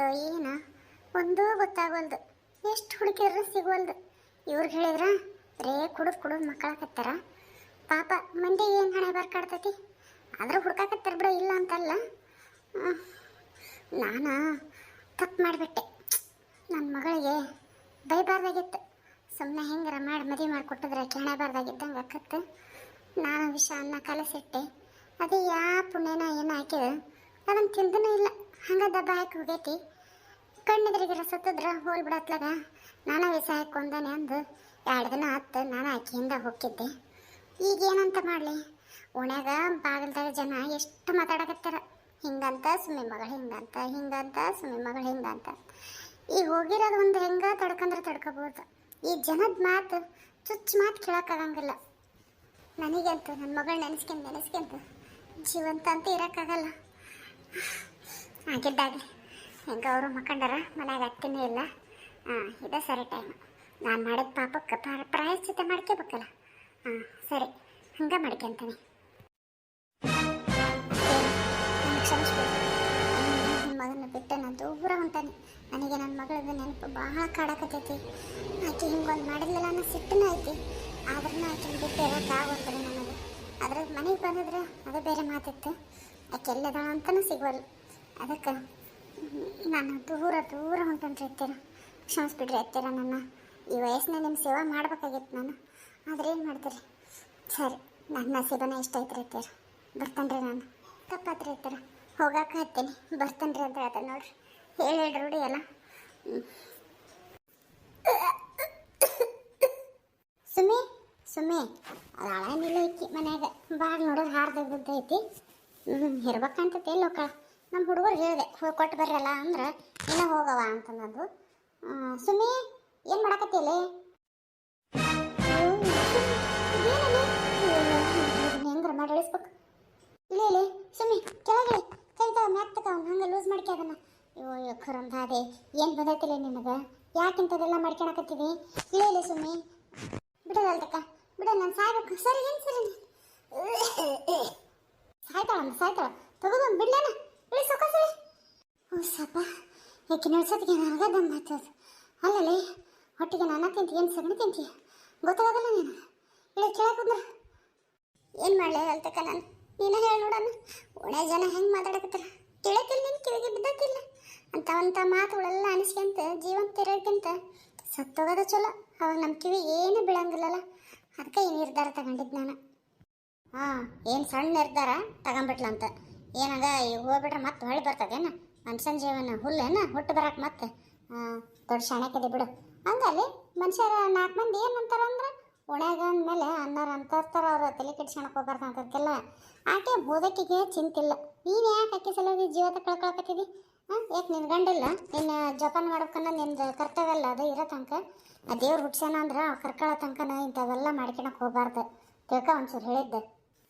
ಹೋತೋ ಏನ? ಒಂದೂ ಗೊತ್ತಾಗೋಲ್ದು. ಎಷ್ಟು ಹುಡುಕಿದ್ರೆ ಸಿಗೋಲ್ದು. ಇವ್ರಿಗೆ ಹೇಳಿದ್ರ, ರೇ, ಕುಡಿದು ಕುಡಿದು ಮಕ್ಕಳಾಕತ್ತಾರ ಪಾಪ ಮಂದಿ ಏನು ಹಣೆ ಬರ್ಕಾಡ್ತೈತಿ ಆದ್ರೆ ಹುಡ್ಕಾಕತ್ತಾರ ಬಿಡೋ, ಇಲ್ಲ ಅಂತಲ್ಲ. ನಾನು ತಪ್ಪು ಮಾಡಿಬಿಟ್ಟೆ. ನನ್ನ ಮಗಳಿಗೆ ಬೈಬಾರ್ದಾಗಿತ್ತು ಸುಮ್ಮನೆ ಹೆಂಗಾರ ಮಾಡಿ ಮದುವೆ ಮಾಡಿಕೊಟ್ಟಿದ್ರೆ ಕೆಣಬಾರ್ದಾಗಿದ್ದಂಗೆ ಅಕ್ಕತ್ತು ನಾನು ವಿಷ, ಅನ್ನ ಕಲಸಿಟ್ಟೆ. ಅದು ಯಾ ಪುಣ್ಯನ ಏನು ಹಾಕಿದ. ಅದನ್ನು ತಿಂದನೂ ಇಲ್ಲ. ಹಂಗೆ ದಬ್ಬ ಹಾಕಿ ಹೋಗೈತಿ ಕಣ್ಣೆದ್ರಿಗಿರ ಸತ್ತದ್ರ ಹೋಲ್ ಬಿಡತ್ಲಾಗ? ನಾನು ವ್ಯವಸಾಯ ಕೊಂದಾನೆ ಅಂದು ಎರಡು ದಿನ ಆತು ನಾನು ಆಕೆಯಿಂದ ಹೋಗಿದ್ದೆ ಈಗ ಏನಂತ ಮಾಡಲಿ? ಓಣ್ಯಾಗ ಬಾಗಿಲ್ದಾಗ ಜನ ಎಷ್ಟು ಮಾತಾಡಕತ್ತಾರ ಹಿಂಗಂತ ಸುಮ್ಮನೆ ಮಗಳು ಹಿಂಗಂತ ಹಿಂಗಂತ ಸುಮ್ಮನೆ ಮಗಳು ಹಿಂಗಂತ. ಈಗ ಹೋಗಿರೋದು ಒಂದು ಹೆಂಗ ತಡ್ಕಂದ್ರೆ ತಡ್ಕೋಬೋದು. ಈ ಜನದ ಮಾತು ಚುಚ್ಚು ಮಾತು ಕೇಳೋಕ್ಕಾಗಂಗಿಲ್ಲ. ನನಗಂತೂ ನನ್ನ ಮಗಳು ನೆನೆಸ್ಕೊಂಡು ನೆನೆಸ್ಕೊಂಡು ಜೀವಂತ ಅಂತ ಇರೋಕ್ಕಾಗಲ್ಲ. ಆಗಿದ್ದಾಗಲಿ ಹೆಂಗ ಅವರು ಮಕ್ಕಂಡಾರ, ಮನ್ಯಾಗ ಅತ್ತಿನೇ ಇಲ್ಲ. ಹಾಂ, ಇದೇ ಸರಿ ಟೈಮ್ ನಾನು ಮಾಡಿದ ಪಾಪಕ್ಕೆ ಪ್ರ- ಪ್ರಾಯಶ್ಚಿತ ಮಾಡ್ಕೋಬೇಕಲ್ಲ. ಹಾಂ, ಸರಿ. ಹಂಗೆ ಮಾಡ್ಕೊಂತೀನಿ ಮಗನ ಬಿಟ್ಟು ನಾನು ದೂರ ಹೊಂಟಾನೆ. ನನಗೆ ನನ್ನ ಮಗಳದ್ದು ನೆನಪು ಭಾಳ ಕಾಡಕತ್ತೈತಿ. ಆಕೆ ಹಿಂಗೊಂದು ಮಾಡಿದ್ಲಲ್ಲ ಅನ್ನೋ ಸಿಟ್ಟನ ಐತಿ. ಆದ್ರೂ ಆಕೆ ಬಿಟ್ಟು ಇರೋಕ್ಕಾಗೋದ್ರೆ ನನಗೆ. ಅದ್ರ ಮನೆಗೆ ಬಂದಿದ್ರೆ ಅದು ಬೇರೆ ಮಾತಿತ್ತು. ಆಕೆ ಎಲ್ಲದಾಳ ಅಂತಲೂ ಸಿಗೋಲ್ಲ. ಅದಕ್ಕೆ ನಾನು ದೂರ ದೂರ ಹೊಂಟನ್ರಿ ಎತ್ತೀರ ಕ್ಷಮಿಸ್ಬಿಡ್ರಿ ಎತ್ತೀರ ನನ್ನ. ಈ ವಯಸ್ಸಿನ ನಿಮ್ಮ ಸೇವೆ ಮಾಡ್ಬೇಕಾಗಿತ್ತು ನಾನು. ಆದ್ರೆ ಏನು ಮಾಡ್ತೀರಿ? ಸರಿ, ನನ್ನ ನಸೀಬನ ಇಷ್ಟ ಐತ್ರಿ ಎತ್ತೀರ ಬರ್ತೇನೆ ನಾನು. ತಪ್ಪಾತ್ರಿ ಎತ್ತೀರ ಹೋಗಾಕ ಹತ್ತೀನಿ. ಬರ್ತೇನೆ ಅಂತ ಹೇಳ್ತೇನೆ ನೋಡ್ರಿ. ಹೇಳಿ ರೂಢಿ ಅಲ್ಲ. ಸುಮಿ ಸುಮ್ಮಿ ಅದು ಹಳನಿಲ್ಲ ಐತಿ ಮನ್ಯಾಗ ಬಾಗ ನೋಡೋದು ಹಾರ್ದಾಗ ಐತಿ ಹ್ಞೂ ಇರ್ಬೇಕಂತತೆ ಲೋಕ. ನಮ್ಮ ಹುಡುಗರು ಹೇಳಿದೆ ಹೋಗಿ ಕೊಟ್ಟು ಬರ್ರಲ್ಲ ಅಂದ್ರೆ ಇನ್ನೂ ಹೋಗವ ಅಂತಂದು ಸುಮ್ಮಿ ಏನು ಮಾಡಕತ್ತಿಲ್ಲ ಹೆಂಗ್ರ ಮಾಡಿ ಇಳಿಸ್ಬೇಕು. ಇಲ್ಲ ಇಲ್ಲ, ಸುಮ್ಮಿ ಕೆಳಗಡೆ ಕೈ ತಗ ಹಂಗೆ ಲೂಸ್ ಮಾಡ್ಕೆ ಅದನ್ನ. ಅಯ್ಯೋ ಖರಂದ ಅದೇ ಏನು ಬಂದೈತಿಲ್ಲ ನಿನಗೆ? ಯಾಕಿಂಥದ್ದೆಲ್ಲ ಮಾಡ್ಕೊಳಕತ್ತೀವಿ ಇಲ್ಲ ಇಲ್ಲ ಸುಮ್ಮಿ ಬಿಡೋದಲ್ದಕ್ಕ ಬಿಡ ನಾನು ಸಾಯ್ಬೇಕು ಸರಿ ಏನು ಸರಿ ಸಾಯ್ತಾಳಮ್ಮ ಸಾಯ್ತಾಳ ತಗೋದೊಂದು ಬಿಡ್ಲೇನ ಇಳಿಸೋಕ ಸರಿ ಓ ಸಪ್ಪ ಯಾಕೆ ನಡ್ಸೋದಕ್ಕೆ ನನಗೆ ದಮ್ ಆಗ್ತದ ಅಲ್ಲಲ್ಲಿ ಹೊಟ್ಟಿಗೆ ನಾನು ತಿಂತಿ, ಏನು ಸಗಣಿ ತಿಂತಿ? ಗೊತ್ತಾಗೋದಿಲ್ಲ ನೀನು. ಇಳಿ ಕೇಳಕ್ಕೆ ಏನು ಮಾಡಲಿ ಅಲ್ತಕ್ಕ ನಾನು? ನೀನು ಹೇಳಿ ನೋಡೋಣ ಒಳ್ಳೆ ಜನ ಹೆಂಗೆ ಮಾತಾಡಕತ್ತಾರ? ಕೇಳಕ್ಕಿಲ್ಲ ನೀನು, ಕಿವಿಗೆ ಬಿದ್ದಕ್ಕಿಲ್ಲ. ಅಂಥವಂಥ ಮಾತುಗಳೆಲ್ಲ ಅನಿಸ್ಕೊಂತ ಜೀವಂತ ಇರೋಕ್ಕಿಂತ ಸತ್ತೋಗೋದು ಚಲೋ. ಅವಾಗ ನಮ್ಮ ಕಿವಿ ಏನು ಬೀಳಂಗಿಲ್ಲಲ್ಲ. ಅದಕ್ಕೆ ಈ ನಿರ್ಧಾರ ತಗೊಂಡಿದ್ದು ನಾನು. ಹಾಂ, ಏನು ಸಣ್ಣ ನಿರ್ಧಾರ? ತಗೊಂಬಿಟ್ಲಂತ ಏನಾಗ ಈಗ ಹೋಗ್ಬಿಟ್ರೆ ಮತ್ತೆ ಹೊಳ್ಳಿ ಬರ್ತದೇನ? ಮನುಷ್ಯನ ಜೀವನ ಹುಲ್ಲೇನ? ಹುಟ್ಟು ಬರಕ್ಕೆ ಮತ್ತೆ? ದೊಡ್ಡ ಶಾಣಕ್ಕಿದೆ ಬಿಡು. ಹಂಗಲ್ಲಿ ಮನುಷ್ಯರ ನಾಲ್ಕು ಮಂದಿ ಏನಂತಾರ ಅಂದ್ರೆ ಒಣಗ ಅಂದಮೇಲೆ ಅನ್ನೋರು ಅಂತರ್ತಾರ ಅವ್ರು ತಲೆ ಕೆಡ್ಸ್ಕೊಳಕ್ ಹೋಗ್ಬಾರ್ದು ಅಂತದಕ್ಕೆಲ್ಲ ಆಕೆ ಓದಕ್ಕಿಗೆ ಚಿಂತಿಲ್ಲ. ನೀನು ಯಾಕೆ ಆಕೆ ಸಲುವಾಗಿ ಜೀವತ ಕಳ್ಕೊಳಕತ್ತಿದಿ? ಹಾಂ, ಯಾಕೆ ನಿನ್ನ ಗಂಡಿಲ್ಲ? ನಿನ್ನ ಜೋಪಾನ ಮಾಡ್ಬೇಕನ್ನ ನಿಂದು ಕರ್ತವ್ಯ ಅಲ್ಲ, ಅದು ಇರೋ ತನಕ. ಆ ದೇವ್ರು ಹುಟ್ಸ್ಯಾನ ಅಂದ್ರೆ ಕರ್ಕೊಳ್ಳೋ ತನಕನ ಇಂಥವೆಲ್ಲ ಮಾಡ್ಕೊಳಕ್ ಹೋಗ್ಬಾರ್ದು. ತಿಳ್ಕೊ ಒಂಚೂರು ಹೇಳಿದ್ದೆ.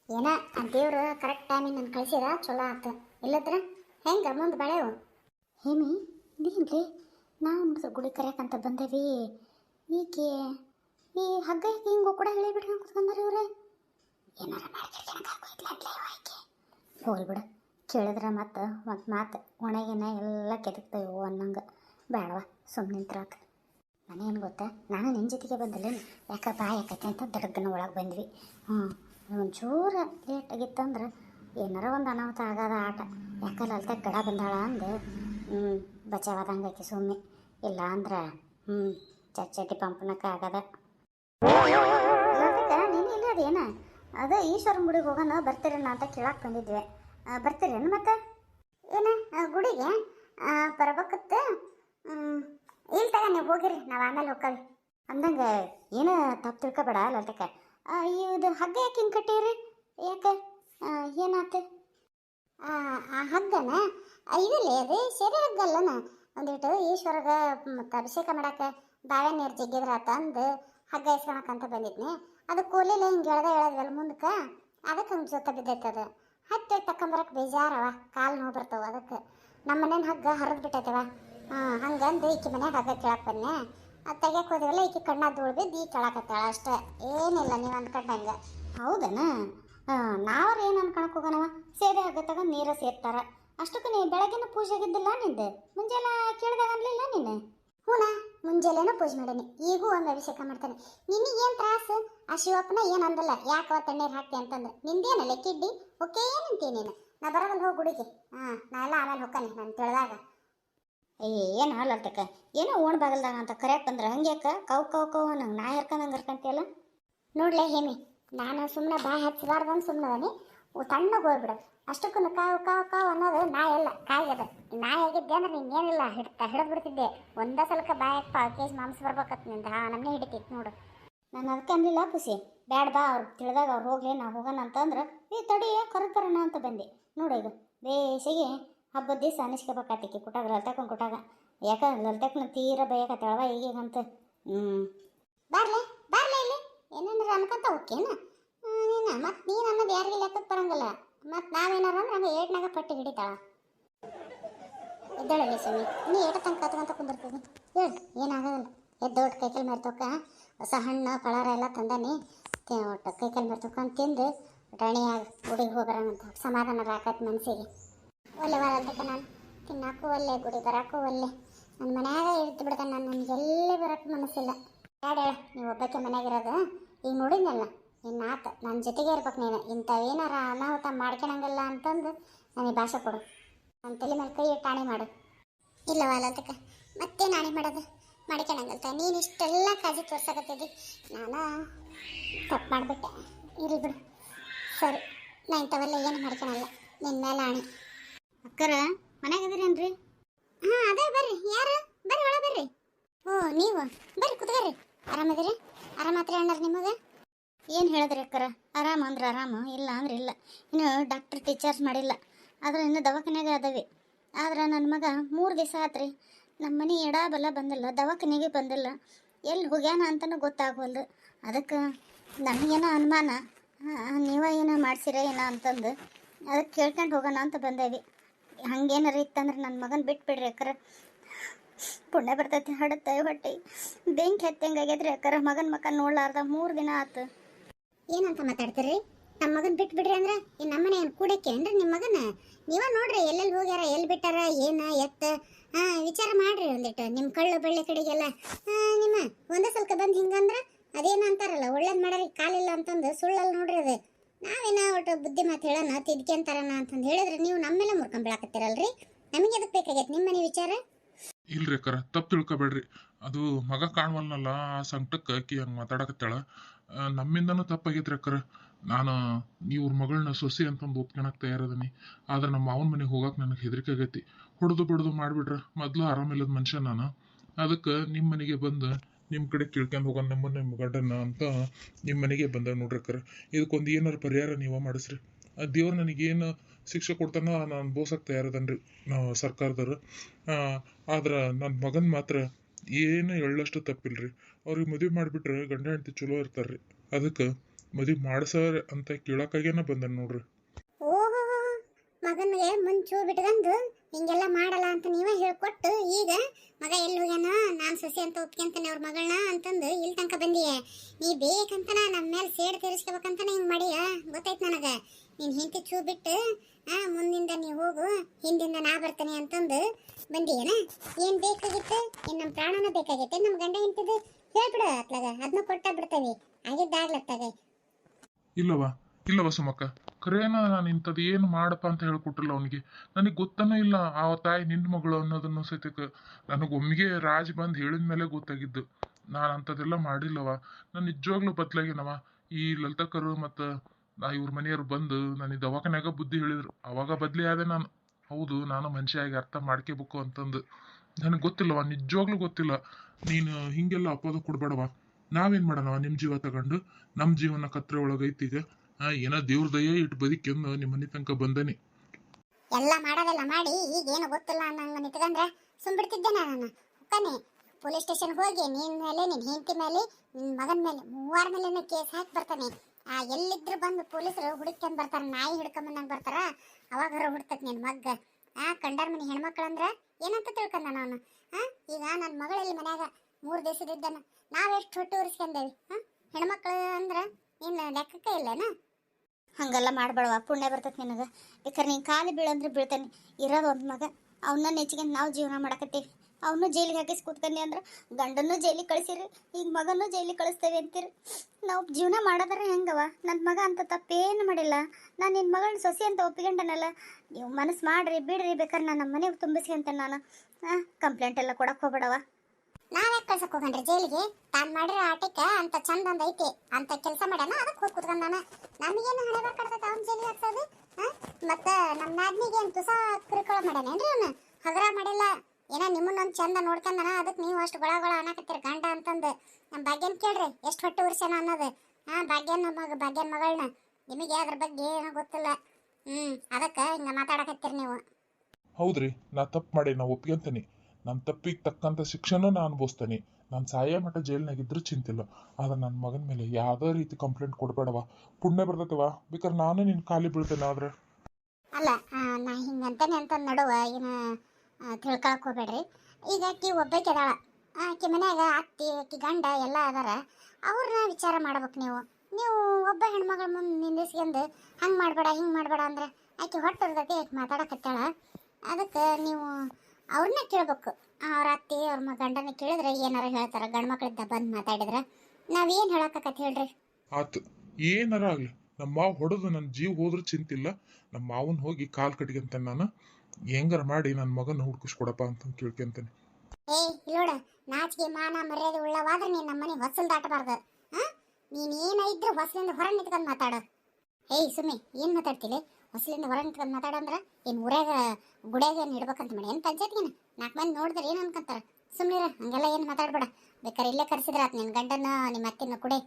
ಏನ, ಆ ದೇವ್ರು ಕರೆಕ್ಟ್ ಟೈಮಿಗೆ ನನ್ನ ಕಳಿಸಿದ? ಚಲೋ ಆತು. ಇಲ್ಲದ್ರ ಹೆಂಗೆ ಮುಂದೆ ಬಳೆವು ಹೇಮಿ, ನೀನ್ರಿ? ನಾವು ಗುಳಿ ಕರೆಯಕ್ಕಂತ ಬಂದೇವಿ. ಈಕೆ, ಈ ಹಗ್ಗ ಹಿಂಗೂ ಕೂಡ ಹೇಳಿಬಿಟ್ರೆ ಕುತ್ಕೊಂಬಾರ ಇವ್ರೆ? ಏನಾರ ಮಾಡ್ತಿರ್ತೀನಿ ಹೋಗ್ಲಿ ಬಿಡು. ಕೇಳಿದ್ರೆ ಮತ್ತೆ ಒಂದು ಮಾತು ಒಣಗಿನ ಎಲ್ಲ ಕೆದಕ್ತೇವೆ ಅನ್ನಂಗೆ. ಬೇಡವ ಸುಮ್ಮನೆ ನಿಂತ್ರಾಕ. ನಾನೇನು ಗೊತ್ತಾ? ನಾನು ನಿನ್ನ ಜೊತೆಗೆ ಬಂದಿಲ್ಲೇನು? ಯಾಕೆ ಬಾಯ್ ಯಾಕೈತೆ ಅಂತ ದಡಗ್ಗನ ಒಳಗೆ ಬಂದ್ವಿ. ಹ್ಞೂ ಒಂಚೂರು ಲೇಟ್ ಆಗಿತ್ತಂದ್ರೆ ಏನಾರ ಒಂದು ಅನಾಹುತ ಆಗದ ಆಟ. ಯಾಕಲ್ಲ ಅಲ್ತೆ ಗಡ ಬಂದಾಳ ಅಂದು. ಬಚಾವಾದಂಗೆ ಐತಿ ಸುಮ್ಮನೆ ಇಲ್ಲ ಅಂದ್ರೆ ಹ್ಞೂ ಚಚ್ಚಟಿ ಪಂಪನಕ್ಕೆ ಆಗದ. ಅದಕ್ಕೆ ನೀನು ಇಲ್ಲ ಅದೇನ? ಅದ ಈಶ್ವರನ ಗುಡಿಗೆ ಹೋಗೋಣ ಬರ್ತೀರೇನ ಅಂತ ಕೇಳಕ್ಕೆ ಬಂದಿದ್ವಿ. ಬರ್ತೀರೇನು ಮತ್ತೆ? ಏನ ಗುಡಿಗೆ? ಬರ್ಬೇಕತ್ತೆ ಇಲ್ಲ ತಗ ನೀವು ಹೋಗಿರಿ ನಾವು ಆಮೇಲೆ ಹೋಗ್ಕವಿ. ಅಂದಂಗೆ ಏನು ತಪ್ಪು ತಿಳ್ಕೊಬೇಡ ಲಲಿತಕ್ಕ. ಇದು ಹಗ್ಗ ಯಾಕೆ ಹಿಂಗೆ ಕಟ್ಟೀರಿ? ಯಾಕೆ? ಆ, ಏನಾತು? ಆ ಹಗ್ಗನ? ಇದಲ್ಲೇ ಅದೇ ಸೆರೆ ಹಗ್ಗ ಅಲ್ಲನ ಒಂದಿಟ್ಟು ಈಶ್ವರಗ ಮತ್ತು ಅಭಿಷೇಕ ಮಾಡಕ್ಕೆ ಬಾಳೆ ನೀರು ಜಿಗ್ಗಿದ್ರ ತಂದು ಹಗ್ಗ ಇಸ್ಕೊಳಕಂತ ಬಂದಿದ್ನಿ. ಅದು ಕೂಲಿಲ್ಲ ಹಿಂಗೆ ಎಳ್ದ ಎಳದ್ವಲ್ಲ ಮುಂದಕ್ಕೆ ಅದಕ್ಕೆ ಹಂಗೆ ಜೊತೆ ಬಿದ್ದೈತದ ಹತ್ತಿ ತಕೊಂಬರಕ್ಕೆ ಬೇಜಾರವ, ಕಾಲು ನೋವು ಬರ್ತವೆ ಅದಕ್ಕೆ ನಮ್ಮ ಮನೇನ ಹಗ್ಗ ಹರಿದು ಬಿಟ್ಟೈತವ. ಹಾಂ ಹಂಗಂದು ಈಕಿ ಮನ್ಯಾಗ ಹಗ್ಗ ಕೇಳಕ್ಕೆ ಬನ್ನಿ ಅದು ತೆಗಿಯಕ್ಕೆ ಹೋದ್ರಲ್ಲ ಈಕಿ ಕಣ್ಣ ಧೂಳು ಬಿದ್ದು ಈ ಕೇಳಕತ್ತಾಳ ಅಷ್ಟೇ. ಏನಿಲ್ಲ, ನೀವು ಅಂದ್ಕೊಂಡಂಗೆ ಹೌದನ? ನಾವ್ರು ಏನು ಅನ್ಕೊಳಕ್ ಹೋಗೋಣವ? ಸೇದೆ ಹಗ್ಗ ತಗೊಂಡು ನೀರು ಸೇರ್ತಾರ. ಅಷ್ಟಕ್ಕೂ ನೀ ಬೆಳಗ್ಗೆನ ಪೂಜೆ ಆಗಿದ್ದಿಲ್ಲ ನಿಂದು? ಮುಂಜಾನೆ ಕೇಳಿದಾಗ ಅನ್ಲಿಲ್ಲ ನೀನು? ಹೂನ, ಮುಂಜಾನೆನೂ ಪೂಜೆ ಮಾಡೇನಿ. ಈಗೂ ಒಂದು ಅಭಿಷೇಕ ಮಾಡ್ತಾನೆ. ನಿನಗೇನು ತ್ರಾಸು? ಆ ಶಿವಪ್ಪನ ಏನು ಅಂದಲ್ಲ. ಯಾಕವ ತಣ್ಣೀರು ಹಾಕ್ತಿ ಅಂತಂದು. ನಿಂದೇನಲ್ಲ ಕಿಡ್ಡಿ? ಓಕೆ ಏನಂತೀನಿ ನೀನು. ನಾ ಬರೋದಲ್ಲ ಹೋಗಿ ಗುಡಿಗೆ. ಹಾಂ, ನಾ ಎಲ್ಲ ಆಮೇಲೆ ಹೋಗ್ತಾನೆ ನಾನು ತಿಳಿದಾಗ. ಏ, ಏನು ಹಾಲರ್ತಕ್ಕ ಏನೋ ಓಣ್ ಬಾಗಲ್ದಾಗ ಅಂತ ಕರೆಕ್ಟ್ ಬಂದ್ರೆ ಹಂಗ್ಯಾಕ? ಕವ್ ಕವ್ ಕವ್ ನಂಗೆ ನಾ ಹರ್ಕೊಂಡಂಗೆ ಹರ್ಕಂತಿಯಲ್ಲ? ನೋಡ್ಲೆ ಹೇಮಿ, ನಾನು ಸುಮ್ಮನೆ ಬಾಯಿ ಅಂತ ಸುಮ್ಮನೆ ತಣ್ಣಗೆ ಹೋಗ್ಬಿಡು. ಅಷ್ಟಕ್ಕೂ ಕಾವು ಕಾವು ಕಾವು ಅನ್ನೋದು ನಾಯಿ ಅಲ್ಲ ಕಾಯಿಗದ ನಾಯಿ ಆಗಿದ್ದೆ ಅಂದ್ರೆ ನಿನ್ನೇನಿಲ್ಲ ಏನಿಲ್ಲ ಹಿಡ್ತಾ ಹಿಡಿದು ಬಿಡ್ತಿದ್ದೆ ಒಂದೇ ಸಲಕ್ಕೆ ಬಾಯಪ್ಪ ಕೇಜ್ ಮಾಂಸ ಬರ್ಬೇಕತ್ನಿಂದ. ಹಾಂ ನನ್ನೇ ಹಿಡಿತಿತ್ತು ನೋಡು. ನಾನು ಅದಕ್ಕೆ ಅನ್ಲಿಲ್ಲ ಖುಷಿ ಬ್ಯಾಡ ಬಾ ಅವ್ರು ತಿಳಿದಾಗ ಅವ್ರು ಹೋಗ್ಲಿ ನಾ ಹೋಗೋಣ ಅಂತಂದ್ರೆ ಈ ತಡಿ ಕರೆದು ಬರೋಣ ಅಂತ ಬಂದೆ. ನೋಡು ಇದು ಬೇಸಿಗೆ ಹಬ್ಬದ ದಿವಸ ಅನಿಸ್ಕೋಬೇಕಾತಿಕ್ಕೆ ಕುಟಾಗ ಲಲ್ತಕ್ಕಂಗೆ ಕುಟಾಗ. ಯಾಕ ಲಲ್ತಕ್ಕನ ತೀರ ಈಗ ಈಗೀಗಂತ. ಹ್ಞೂ ಬಾರ್ಲೆ ಬಾರ್ಲೆ ಇಲ್ಲಿ. ಏನಂದ್ರೆ ಅನ್ಕೊಂತ ಓಕೆನಾ ನೀನು ಮತ್ತೆ ನೀನು ಅನ್ನೋದು ಯಾರಿಗೆ ಲೆಕ್ಕಕ್ಕೆ ಬರಂಗಿಲ್ಲ. ಮತ್ತು ನಾವೇನಾರ ಅಂದ್ರೆ ಹಂಗೆ ಏಟ್ನಾಗ ಪಟ್ಟಿ ಹಿಡಿತಾಳ. ಎದ್ದೇಳಲ್ಲಿ ಸ್ವಾಮಿ ನೀ ಏಟ ತನಕ ಕತ್ಕೊಂತ ಕುಂದಿರ್ತೀನಿ ಹೇಳು ಏನಾಗಲ್ಲ ಎದ್ದೋಟ್ ಕೈಕಲ್ ಮೇಲೆ ತೊಕ್ಕ ಹೊಸ ಹಣ್ಣು, ಪಳಾರ ಎಲ್ಲ ತಂದಾನಿ. ಒಟ್ಟು ಕೈಕಲ್ ಅಂತ ತಿಂದು ರಾಣಿಯಾಗಿ ಗುಡಿಗೆ ಹೋಗ್ಬರಂತ ಸಮಾಧಾನ ಆಕತ್ ಮನಸ್ಸಿಗೆ ಒಲ್ಲೆ ವಾರದಕ್ಕೆ ನಾನು. ತಿನ್ನಾಕು ಒಲ್ಲೆ, ಗುಡಿ ಬರಾಕು ಒಲ್ಲೆ. ನನ್ನ ಮನ್ಯಾಗ ಇರ್ತು ಬಿಡ್ತಾನೆ ನಾನು ನನಗೆ ಎಲ್ಲಿ ಬರಕ್ಕೆ ಮನಸ್ಸಿಲ್ಲ ಹೇಳ, ನೀವು ಒಬ್ಬಕ್ಕೆ ಮನೆಯಾಗಿರೋದು ಈಗ ನೋಡಿದ್ನಲ್ಲ? ಇನ್ನು ಆತ ನನ್ನ ಜೊತೆಗೆ ಇರ್ಬೇಕು ನೀನು. ಇಂಥವೇನಾರ ಅನಾಹುತ ಮಾಡ್ಕೊಳಂಗಿಲ್ಲ ಅಂತಂದು ನನಗೆ ಭಾಷೆ ಕೊಡು. ನನ್ನ ತಲೆ ಮೇಲೆ ಕೈ ಇಟ್ಟು ಆಣೆ ಮಾಡು. ಇಲ್ಲ ವಾಲತಕ್ಕ ಮತ್ತೆ ನಾಣೆ ಮಾಡೋದು? ಮಾಡ್ಕೊಳಂಗಲ್ತ ನೀನು ಇಷ್ಟೆಲ್ಲ ಕಾಜಿ ತೋರ್ಸಕತ್ತಿದ್ದಿ ನಾನು ತಪ್ಪು ಮಾಡಿಬಿಟ್ಟೆ. ಇರಲಿ ಬಿಡು. ಸರಿ ನಾ ಇಂಥವೆಲ್ಲ ಏನು ಮಾಡ್ಕೊಳಲ್ಲ ನಿನ್ನ ಮೇಲೆ ಆಣೆ. ಅಕ್ಕರ ಮನ್ಯಾಗ ರೀ ಹಾಂ ಅದೇ ಬರ್ರಿ. ಯಾರು? ಬರ್ರಿ ಒಳ ಬರ್ರಿ. ಓ ನೀವು? ಬರ್ರಿ ಕುತ್ಕರ್ರಿ ಆರಾಮದಿರಿ ಆರಾಮಾತ್ರಿ ಅಣ್ಣಾರ ನಿಮಗೆ? ಏನು ಹೇಳಿದ್ರಿ ಅಕ್ಕರ? ಆರಾಮ ಅಂದ್ರೆ ಆರಾಮ, ಇಲ್ಲ ಅಂದ್ರೆ ಇಲ್ಲ. ಇನ್ನು ಡಾಕ್ಟರ್ ಟೀಚರ್ಸ್ ಮಾಡಿಲ್ಲ. ಆದ್ರೆ ಇನ್ನು ದವಾಖಾನೆಗೆ ಅದವಿ. ಆದ್ರೆ ನನ್ನ ಮಗ ಮೂರು ದಿವಸ ಆತ್ರಿ. ನಮ್ಮ ಮನೆ ಎಡ ಬಲ ಬಂದಿಲ್ಲ ದವಾಖಾನೆಗೆ ಬಂದಿಲ್ಲ. ಎಲ್ಲಿ ಹೋಗ್ಯಾನ ಅಂತಲೂ ಗೊತ್ತಾಗವಲ್ದು ಅದಕ್ಕೆ ನನಗೇನೋ ಅನುಮಾನ. ನೀವ ಏನೋ ಮಾಡ್ಸಿರ ಏನೋ ಅಂತಂದು. ಅದಕ್ಕೆ ಕೇಳ್ಕೊಂಡು ಹೋಗೋಣ ಅಂತ ಬಂದೇವಿ. ಹಂಗೇನಾರ ಇತ್ತಂದ್ರೆ ನನ್ನ ಮಗನ ಬಿಟ್ಬಿಡ್ರಿ ಅಕ್ಕರ. ಪುಣ್ಯ ಬರ್ತೈತಿ ಹಡತ್ತೆ ಹೊಟ್ಟೆ. ಬೆಂಕಿ ಹತ್ತಂಗಾಗ್ಯದ್ರಿ ಅಕ್ಕರ. ಮಗನ ಮಕ್ಕ ನೋಡ್ಲಾರ್ದ ಮೂರು ದಿನ ಆತು. ಏನಂತ ಮಾತಾಡ್ತೀರಿ ನಮ್ಮ ಮಗನ್ ಬಿಟ್ಟು ಬಿಡ್ರಿ ಅಂದ್ರೆ ಏನ್ ನಮ್ಮನೆ ಏನು ಕೂಡಕ್ಕೆ ಏನ್ರಿ ನಿಮ್ಮ ಮಗನ? ನೀವ ನೋಡ್ರಿ ಎಲ್ಲೆಲ್ಲಿ ಹೋಗ್ಯಾರ, ಎಲ್ಲಿ ಬಿಟ್ಟಾರ, ಏನ, ಎತ್ತ? ಹಾ, ವಿಚಾರ ಮಾಡ್ರಿ ಒಂದಿಟ್ಟು ನಿಮ್ಮ ಕಳ್ಳ ಬಳ್ಳಿ ಕಡೆಗೆಲ್ಲ. ನಿಮ್ಮ ಒಂದೇ ಸ್ವಲ್ಪ ಬಂದು ಹಿಂಗಂದ್ರ ಅದೇನ ಅಂತಾರಲ್ಲ, ಒಳ್ಳೇದ್ ಮಾಡರಿ, ಕಾಲಿಲ್ಲ ಅಂತಂದು ಸುಳ್ಳಲ್ಲಿ ನೋಡ್ರಿ ಅದು. ನಾವೇನ ಒಟ್ಟು ಬುದ್ಧಿ ಮಾತು ಹೇಳೋಣ ತಿದ್ಕೊಂತಾರಣ ಅಂತಂದು ಹೇಳಿದ್ರೆ ನೀವು ನಮ್ಮೆಲ್ಲ ಮುರ್ಕೊಂಡ್ ಬೀಳಾಕತ್ತೀರಲ್ರಿ ನಮಗೆ ಅದಕ್ಕೆ ಬೇಕಾಗೈತೆ ನಿಮ್ಮ ಮನೆ ವಿಚಾರ? ಇಲ್ರಿ ಅಕ್ಕರ, ತಪ್ಪು ತಿಳ್ಕೊಬೇಡ್ರಿ. ಅದು ಮಗ ಕಾಣವಲ್ನಲ್ಲ, ಆ ಸಂಕಟಕ್ಕೆ ಆಕಿ ಹಂಗೆ ಮಾತಾಡಕತ್ತಾಳ. ನಮ್ಮಿಂದನೂ ತಪ್ಪಾಗೈತ್ರಿ ಅಕ್ಕರ. ನಾನು ಇವ್ರ ಮಗಳನ್ನ ಸೊಸಿ ಅಂತಂದು ಒಪ್ಕೊಳಕ್ ತಯಾರದನಿ. ಆದ್ರೆ ನಮ್ಮ ಮಾವನ ಮನೆಗೆ ಹೋಗಕ್ಕೆ ನನಗೆ ಹೆದರಿಕೆ ಆಗೈತಿ. ಹೊಡೆದು ಬಡ್ದು ಮಾಡಿಬಿಟ್ರೆ ಮೊದಲು ಆರಾಮಿಲ್ಲದ ಮನುಷ್ಯ ನಾನು. ಅದಕ್ಕೆ ನಿಮ್ಮ ಮನೆಗೆ ಬಂದು ನಿಮ್ಮ ಕಡೆ ಕೇಳ್ಕೊಂಡು ಹೋಗೋಣ ನಮ್ಮ ನಿಮ್ಮ ಗಂಡನ ಅಂತ ನಿಮ್ಮ ಮನೆಗೆ ಬಂದ ನೋಡ್ರಿ ಅಕ್ಕರ. ಇದಕ್ಕೊಂದು ಏನಾರು ಪರಿಹಾರ ನೀವ ಮಾಡಿಸ್ರಿ. ಆ ದೇವ್ರು ನನಗೇನು ಶಿಕ್ಷೆ ಕೊಡ್ತಾನೋ ನಾನು ಬೋಸಕ್ಕೆ ತಯಾರದನ್ರಿ. ನಾವು ಸರ್ಕಾರದವ್ರು. ಆದ್ರ ನನ್ನ ಮಗನ್ ಮಾತ್ರ ಏನು ಎಳ್ಳಷ್ಟು ತಪ್ಪಿಲ್ರಿ. ಅವ್ರಿಗೆ ಮದುವೆ ಮಾಡಿಬಿಟ್ರೆ ಗಂಡ ಹೆಂಡತಿ ಚಲೋ ಇರ್ತಾರ್ರಿ. ಅದಕ್ಕೆ ಮದುವೆ ಮಾಡ್ಸರ್ ಅಂತ ಕೇಳೋಕ್ಕಾಗೇನ ಬಂದ ನೋಡ್ರಿ. ಓಹೋ, ಮಗನಿಗೆ ಮುಂಚೂ ಬಿಟ್ಕೊಂಡು ಹಿಂಗೆಲ್ಲ ಮಾಡಲ್ಲ ಅಂತ ನೀವೇ ಹೇಳ್ಕೊಟ್ಟು ಈಗ ಮಗ ಎಲ್ಲಿ ಹೋಗ್ಯಾನ? ನಾನು ಸಸಿ ಅಂತ ಒಪ್ಕೊಂತಾನೆ ಅವ್ರ ಮಗಳನ್ನ ಅಂತಂದು ಇಲ್ಲಿ ತನಕ ಬಂದಿಯೆ. ನೀ ಬೇಕಂತನ ನಮ್ಮ ಮೇಲೆ ಸೇಡ್ ತೀರಿಸ್ಕೋಬೇಕಂತ ಹಿಂಗೆ ಮಾಡಿಯ? ಗೊತ್ತಾಯ್ತು ನನಗೆ. ನೀನು ಹಿಂತಿ ಚೂ ಬಿಟ್ಟು ಮುಂದಿಂದ ನೀ ಹೋಗು, ಹಿಂದಿಂದ ನಾ ಬರ್ತೇನೆ ಅಂತಂದು ಬಂದಿಯೇನ? ಏನು ಬೇಕಾಗಿತ್ತು? ಏನು ನಮ್ಮ ಪ್ರಾಣನ ಬೇಕಾಗಿತ್ತು? ನಮ್ಮ ಗಂಡ ಹಿಂತಿದ್ದು ಹೇಳ್ಬಿಡು ಅತ್ಲಾಗ. ಅದನ್ನ ಕೊಟ್ಟ ಬಿಡ್ತೇವೆ. ಆಗಿದ್ದಾಗ್ಲತ್ತಾಗ. ಇಲ್ಲವಾ ಇಲ್ಲವ ಸುಮಕ್ಕ ಖರೇನ ನಾನು ಇಂಥದ್ದು ಏನು ಮಾಡಪ್ಪ ಅಂತ ಹೇಳ್ಕೊಟ್ಟಿಲ್ಲ ಅವನಿಗೆ. ನನಗೆ ಗೊತ್ತನೂ ಇಲ್ಲ ಆ ತಾಯಿ ನಿನ್ನ ಮಗಳು ಅನ್ನೋದನ್ನು ಸಹಿತಕ್ಕೆ ನನಗೆ ಒಮ್ಮಿಗೆ ರಾಜ್ ಬಂದು ಹೇಳಿದ ಮೇಲೆ ಗೊತ್ತಾಗಿದ್ದು. ನಾನು ಅಂಥದ್ದೆಲ್ಲ ಮಾಡಿಲ್ಲವ ನಾನು ನಿಜವಾಗ್ಲೂ ಬದ್ಲಾಗಿನವ ಈ ಲಲಿತಕ್ಕರು ಮತ್ತು ಇವ್ರ ಮನೆಯವ್ರು ಬಂದು ನನಗೆ ದವಾಖಾನ್ಯಾಗ ಬುದ್ಧಿ ಹೇಳಿದ್ರು. ಅವಾಗ ಬದ್ಲಿ ಆದೆ ನಾನು. ಹೌದು, ನಾನು ಮನುಷ್ಯಾಗಿ ಅರ್ಥ ಮಾಡ್ಕೋಬೇಕು ಅಂತಂದು. ನನಗೆ ಗೊತ್ತಿಲ್ಲವ ನಿಜವಾಗ್ಲೂ ಗೊತ್ತಿಲ್ಲ. ನೀನು ಹಿಂಗೆಲ್ಲ ಅಪೋದ ಕೊಡ್ಬೇಡವ ನಾವೇನ್ ಮಾಡೋಣವ ನಿಮ್ಮ ಜೀವ ತಗೊಂಡು? ನಮ್ಮ ಜೀವನ ಕತ್ರೆ ಒಳಗೈತಿ ಈಗ. ಏನೋ ದೇವ್ರ ದಯ ಇಟ್ಟು ಬದುಕೆಂದು ನಿಮ್ಮ ಮನೆ ತನಕ ಬಂದನಿ. ಎಲ್ಲ ಮಾಡೋದೆಲ್ಲ ಮಾಡಿ, ಈಗ ಏನು ಗೊತ್ತಿಲ್ಲ ಅನ್ನಂಗ ನಿಂತ್ಕೊಂಡ್ರೆ ಸುಮ್ಬಿಡ್ತಿದ್ದೆ ನಾನು. ಹೊಕ್ಕನೆ ಪೊಲೀಸ್ ಸ್ಟೇಷನ್ ಹೋಗಿ ನಿನ್ನ ಮೇಲೆ, ನಿನ್ ಹೆಂಡತಿ ಮೇಲೆ ನಿನ್ನ ಮಗನ ಮೇಲೆ, ಮೂವಾರ ಮೇಲೆ ಕೇಸ್ ಹಾಕಿ ಬರ್ತಾನೆ. ಆ, ಎಲ್ಲಿದ್ರು ಬಂದು ಪೊಲೀಸರು ಹುಡುಕ್ಕೊಂಡ್ ಬರ್ತಾರ, ನಾಯಿ ಹಿಡ್ಕೊಂಬಂದಂಗೆ ಬರ್ತಾರ ಅವಾಗ ಹೊರ ಹುಡ್ತಕ್ ನಿನ್ ಮಗ್ಗ. ಆ ಕಂಡಾರ ಮನೆ ಹೆಣ್ಮಕ್ಳಂದ್ರ ಏನಂತ ತಿಳ್ಕೊಂಡ ನಾನು? ಹಾ ಈಗ ನನ್ನ ಮಗಳಲ್ಲಿ ಮನ್ಯಾಗ ಮೂರು ದಿವಸದಿದ್ದಾನ ನಾವೆಷ್ಟು ಹೊಟ್ಟೆ ಉರಿಸ್ಕೊಂಡೇವಿ? ಹಾ ಹೆಣ್ಮಕ್ಳು ಅಂದ್ರ ನಿನ್ನ ಲೆಕ್ಕಕ್ಕೆ ಇಲ್ಲನ? ಹಂಗೆಲ್ಲ ಮಾಡಬೇಡವ ಪುಣ್ಯ ಬರ್ತೈತೆ ನಿನಗೆ. ಯಾಕಂದ್ರೆ ನೀನು ಖಾಲಿ ಬೀಳಂದ್ರೆ ಬೀಳ್ತಾನೆ. ಇರೋದು ಒಂದು ಮಗ. ಅವನ್ನ ನೆಚ್ಚಿಗೆ ನಾವು ಜೀವನ ಮಾಡಕತ್ತೀವಿ. ಅವನು ಜೈಲಿಗೆ ಹಾಕಿಸಿ ಕೂತ್ಕೊಂಡಿ ಅಂದ್ರೆ ಗಂಡನ್ನು ಜೈಲಿಗೆ ಕಳಿಸಿರಿ, ಈಗ ಮಗನೂ ಜೈಲಿಗೆ ಕಳಿಸ್ತೇವೆ ಅಂತೀರಿ. ನಾವು ಜೀವನ ಮಾಡೋದ್ರೆ ಹೆಂಗವ ನನ್ನ ಮಗ ಅಂತ ತಪ್ಪೇನು ಮಾಡಿಲ್ಲ. ನಾನು ನಿನ್ನ ಮಗಳ ಸೊಸೆ ಅಂತ ಒಪ್ಪಿಕೊಂಡನಲ್ಲ. ನೀವು ಮನಸ್ಸು ಮಾಡ್ರಿ, ಬಿಡ್ರಿ. ಬೇಕಾದ್ರೆ ನಾನು ನಮ್ಮ ಮನೆಗೆ ತುಂಬಿಸ್ಕೊಂತ ನಾನು. ಕಂಪ್ಲೇಂಟ್ ಎಲ್ಲ ಕೊಡಕ್ಕೆ ಹೋಗ್ಬೇಡವ ನಾವ್ಯಾಕೆ ಕಳ್ಸಕ್ ಹೋಗಣ್ರಿ? ಜೈಲಿಗೆ? ತಾನ್ ಮಾಡಿರೋ ಆಟಕ್ಕ ಅಂತ ಚಂದ ಒಂದ್ ಐತಿ ಅಂತ ಕೆಲಸ ಮಾಡ್ಯಾನ ಅದಕ್ಕೆ ಹೋಗಿ ಕುತ್ಕೊಂಡಾನ. ನಮಗೇನು ಹಣೆ ಬರ್ಕಡ್ತೈತೆ, ಅವ್ನ ಜೈಲಿಗೆ ಹಾಕ್ಸೋದು? ಮತ್ತ ನಮ್ಮ ನಾದ್ನಿಗೆ ಏನು ತುಸ ಕಿರುಕುಳ ಮಾಡ್ಯಾನೇನ್ರಿ ಅವನು? ಹಗರ ಮಾಡಿಲ್ಲ. ಏನ ನಿಮ್ಮನ್ನೊಂದು ಚಂದ ನೋಡ್ಕೊಂಡನ ಅದಕ್ಕೆ ನೀವು ಅಷ್ಟು ಗೊಳ ಅನ್ನಕತ್ತೀರಿ ಗಂಡ ಅಂತಂದು. ನಮ್ಮ ಭಾಗ್ಯನ್ ಕೇಳ್ರಿ, ಎಷ್ಟು ಹೊಟ್ಟೆ ಉರ್ಸ್ಯಾನ ಅನ್ನೋದು. ಹಾ, ಭಾಗ್ಯನ್ ಮಗ, ಭಾಗ್ಯನ್ ಮಗಳನ್ನ ನಿಮಗೆ ಅದ್ರ ಬಗ್ಗೆ ಏನೋ ಗೊತ್ತಿಲ್ಲ. ಹ್ಮ್, ಅದಕ್ಕೆ ಹಿಂಗ ಮಾತಾಡಕತ್ತೀರಿ ನೀವು. ಹೌದ್ರಿ, ನಾ ತಪ್ಪು ಮಾಡಿ ನಾ ಒಪ್ಕೊಂತೀನಿ ನನ್ನ ತಪ್ಪಿಗೆ ತಕ್ಕಂಥ ಶಿಕ್ಷೆನೂ ನಾನು ಅನುಭವಿಸ್ತೇನೆ ನಾನು ಸಾಯ ಮಟ್ಟ ಜೈಲ್ನಾಗ ಇದ್ರೂ ಚಿಂತಿಲ್ಲ. ಆದ್ರೆ ನನ್ನ ಮಗನ ಮೇಲೆ ಯಾವುದೇ ರೀತಿ ಕಂಪ್ಲೇಂಟ್ ಕೊಡಬೇಡವ ಪುಣ್ಯ ಬರ್ತೈತವ ಬೇಕಾದ್ರೆ ನಾನು ನಿನ್ನ ಖಾಲಿ ಬೀಳ್ತೇನೆ ಆದ್ರೆ. ಅಲ್ಲ ನಾ ಹಿಂಗಂತಾನೆ ಅಂತ ನಡುವ ಏನು ತಿಳ್ಕೊಳಕ್ ಈಗ ಆಕಿ ಒಬ್ಬಾಕಿ ಅದಾಳ. ಆಕಿ ಮನ್ಯಾಗ ಅತ್ತಿ ಆಕಿ ಗಂಡ ಎಲ್ಲ ಅದಾರ. ಅವ್ರನ್ನ ವಿಚಾರ ಮಾಡ್ಬೇಕು ನೀವು. ನೀವು ಒಬ್ಬ ಹೆಣ್ಮಗಳ ಮುಂದೆ ನಿಂದಿಸ್ಕೊಂಡು ಹಂಗೆ ಮಾಡಬೇಡ, ಹಿಂಗೆ ಮಾಡಬೇಡ ಅಂದ್ರೆ ಆಕೆ ಹೊಟ್ಟೆ ಇರ್ತೈತಿ ಆಕೆ ಮಾತಾಡಕತ್ತಾಳ. ಅದಕ್ಕೆ ನೀವು ಅವ್ರನ್ನ ಕೇಳ್ಬೇಕು. ಅವ್ರ ಅತ್ತೆ ಅವ್ರ ಮ ಗಂಡನ ಕೇಳಿದ್ರೆ ಏನಾರ ಹೇಳ್ತಾರ ಗಂಡು ಮಕ್ಳಿದ್ದ ಬಂದು ಮಾತಾಡಿದ್ರೆ. ನಾವೇನು ಹೇಳಕತ್ತ ಹೇಳ್ರಿ? ಆತು ಏನಾರ ಆಗ್ಲಿ. ನಮ್ಮ ಮಾವ ಹೊಡೆದು ನನ್ನ ಜೀವ ಹೋದ್ರೂ ಚಿಂತಿಲ್ಲ. ನಮ್ಮ ಮಾವನ್ ಹೋಗಿ ಕಾಲ್ ಕಟ್ಕೊಂತೇನೆ ನಾನು. ಹೆಂಗಾರ ಮಾಡಿ ನನ್ನ ಮಗನ ಹುಡ್ಕಿಸ್ಕೊಡಪ್ಪ ಅಂತ ಕೇಳ್ಕೊಂತೇನೆ. ಏ ಇಲ್ಲೋಡ ನಾಚಿಕೆ ಮಾನ ಮರ್ಯಾದೆ ಉಳ್ಳವಾದ್ರೆ ನೀನ್ ನಮ್ಮನೆ ಹೊಸಲ್ ದಾಟಬಾರ್ದು. ಹಾ? ನೀನ್ ಏನ ಇದ್ರು ಹೊಸಲಿಂದ ಹೊರ ನಿಂತ್ಕೊಂಡ್ ಮಾತಾಡ. ಏಯ್ ಸುಮ್ಮಿ ಏನ್ ಮಾತಾಡ್ತಿಲಿ? ಹೊಸಲಿಂದ ಹೊರ ಮಾತಾಡಂದ್ರೆ ಏನ್ ಊರಾಗ ಗುಡೆಗೆ ಏನ್ ಇಡ್ಬೇಕಂತ ಮಾಡಿ. ಏನು ಪಂಚಾಯತ್ಗಿನ ನಾಲ್ಕು ಮಂದಿ ನೋಡಿದ್ರೆ ಏನು ಅನ್ಕಂತಾರ? ಸುಮ್ಮನಿರ ಹಂಗೆಲ್ಲ ಏನು ಮಾತಾಡ್ಬೇಡ. ಬೇಕಾರೆ ಇಲ್ಲೇ ಕರ್ಸಿದ್ರ ಆತ್ ನಿನ್ ಗಂಡನ ನಿಮ್ಮ ಅತ್ತಿನ ಕುಡೆ.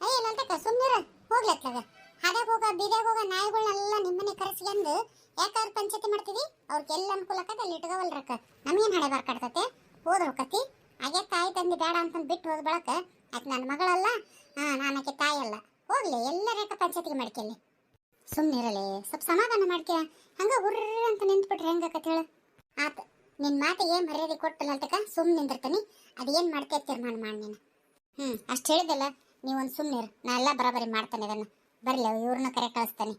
ಏಯ್ ಲಂತಕ್ಕ ಸುಮ್ಮನಿರ ಹೋಗ್ಲತ್ತಾಗ ಹಾದ್ಯಾಗ ಹೋಗ ಬೀದಾಗ ಹೋಗ ನಾಯಿಗಳನ್ನೆಲ್ಲ ನಿಮ್ಮನೆ ಕರೆಸ್ಕೊಂಡು ಯಾಕಾದ್ರು ಪಂಚಾಯತಿ ಮಾಡ್ತೀವಿ ಅವ್ರಿಗೆಲ್ಲ ಅನುಕೂಲ ಆಕತ್ತೆ ಅಲ್ಲಿ ಇಟ್ಕೋವಲ್ರಕ್ಕ. ನಮಗೇನು ಹಣೆ ಬರ್ಕಾಡ್ತತೆ ಹೋದ್ರ ಹೋಕತಿ ಹಾಗೆ ತಾಯಿ ತಂದೆ ಬೇಡ ಅಂತಂದು ಬಿಟ್ಟು ಹೋದ ಬಳಕ ಆಕೆ ನನ್ನ ಮಗಳಲ್ಲ, ಹಾಂ, ನಾನು ಆಕೆ ತಾಯಿ ಅಲ್ಲ. ಹೋಗ್ಲಿ ಎಲ್ಲರ ಪಂಚಾಯತಿಗೆ ಮಾಡ್ಕೆಲ್ಲಿ ಸುಮ್ಮನಿರಲಿ ಸ್ವಲ್ಪ ಸಮಾಧಾನ ಮಾಡ್ಕ್ಯ ಹಂಗ ಉರ್ರ ಅಂತ ನಿಂತ್ಬಿಟ್ರೆ ಹೆಂಗಾಕತ್ ಹೇಳ? ಆತ ನಿನ್ನ ಮಾತಿಗೆ ಮರ್ಯಾದೆ ಕೊಟ್ಟಲ್ಲ ಅಂತಕ ಸುಮ್ಮನೆ ನಿಂದಿರ್ತೀನಿ. ಅದೇನು ಮಾಡ್ತೀಯ ತೀರ್ಮಾನ ಮಾಡಿ ನೀನು. ಹ್ಮ್, ಅಷ್ಟು ಹೇಳಿದಲ್ಲ ನೀವೊಂದು ಸುಮ್ಮನಿರು ನಾ ಎಲ್ಲ ಬರಾಬರಿ ಮಾಡ್ತಾನೆ ಇದನ್ನ. ಬರಲಿ ಇವ್ರನ್ನ ಕರೆ ಕಳಿಸ್ತಾನೆ.